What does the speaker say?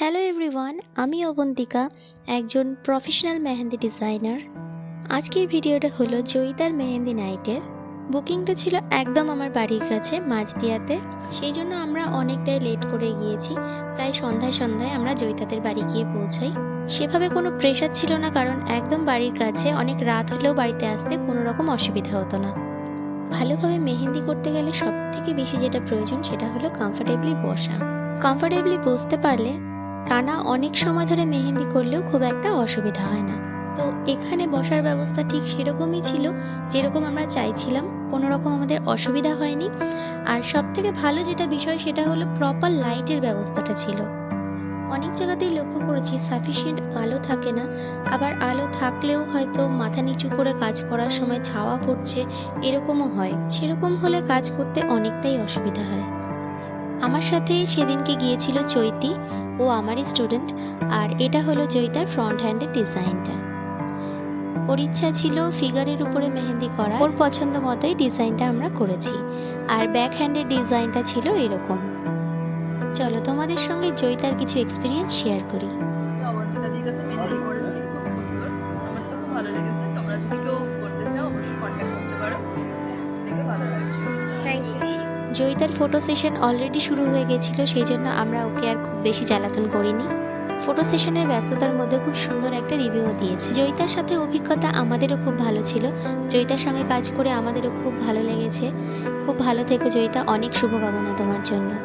Hello everyone আমি অবন্তিকা, একজন professional mehndi designer আজকের ভিডিওটা হলো জয়িতার মেহেন্দি নাইটের বুকিংটা ছিল একদম আমার বাড়ির কাছে, মাঝদিয়াতে। সেই জন্য আমরা অনেকটাই লেট করে গিয়েছি। প্রায় সন্ধ্যায় সন্ধ্যায় আমরা জয়িতাদের বাড়ি গিয়ে পৌঁছাই। সেভাবে কোনো প্রেশার ছিল না, কারণ একদম বাড়ির কাছে অনেক রাত হলেও বাড়িতে আসতে কোনো রকম অসুবিধা হতো না। ভালোভাবে মেহেন্দি করতে গেলে সব থেকে বেশি যেটা প্রয়োজন সেটা হলো কমফোর্টেবলি বসা। কমফোর্টেবলি বসতে পারলে টানা অনেক সময় ধরে মেহেন্দি করলেও খুব একটা অসুবিধা হয় না। তো এখানে বসার ব্যবস্থা ঠিক সেরকমই ছিল যেরকম আমরা চাইছিলাম কোনো রকম আমাদের অসুবিধা হয়নি। আর সব থেকে ভালো যেটা বিষয় সেটা হলো প্রপার লাইটের ব্যবস্থাটা ছিল। অনেক জায়গাতেই লক্ষ্য করেছি সাফিসিয়েন্ট আলো থাকে না। আবার আলো থাকলেও হয়তো মাথা নিচু করে কাজ করার সময় ছাওয়া পড়ছে, এরকমও হয়। সেরকম হলে কাজ করতে অনেকটাই অসুবিধা হয়। আমার সাথে সেদিনকে গিয়েছিল চৈতি ও আমারই স্টুডেন্ট আর এটা হলো জয়িতার ফ্রন্ট হ্যান্ডের ডিজাইনটা ওর ইচ্ছা ছিল ফিগারের উপরে মেহেন্দি করা, ওর পছন্দ মতোই ডিজাইনটা আমরা করেছি, আর ব্যাক হ্যান্ডের ডিজাইনটা ছিল এরকম। চলো তোমাদের সঙ্গে জয়িতার কিছু এক্সপিরিয়েন্স শেয়ার করি। আমার তো খুব ভালো লেগেছে। জয়িতার ফটো সেশন অলরেডি শুরু হয়ে গেছিল, সেই জন্য আমরা ওকে আর খুব বেশি জ্বালাতন করিনি। ফটো সেশনের ব্যস্ততার মধ্যে খুব সুন্দর একটা রিভিউ দিয়েছে। জয়িতার সাথে অভিজ্ঞতা আমাদেরও খুব ভালো ছিল। জয়িতার সঙ্গে কাজ করে আমাদেরও খুব ভালো লেগেছে। খুব ভালো থেকো জয়িতা, অনেক শুভকামনা তোমার জন্য।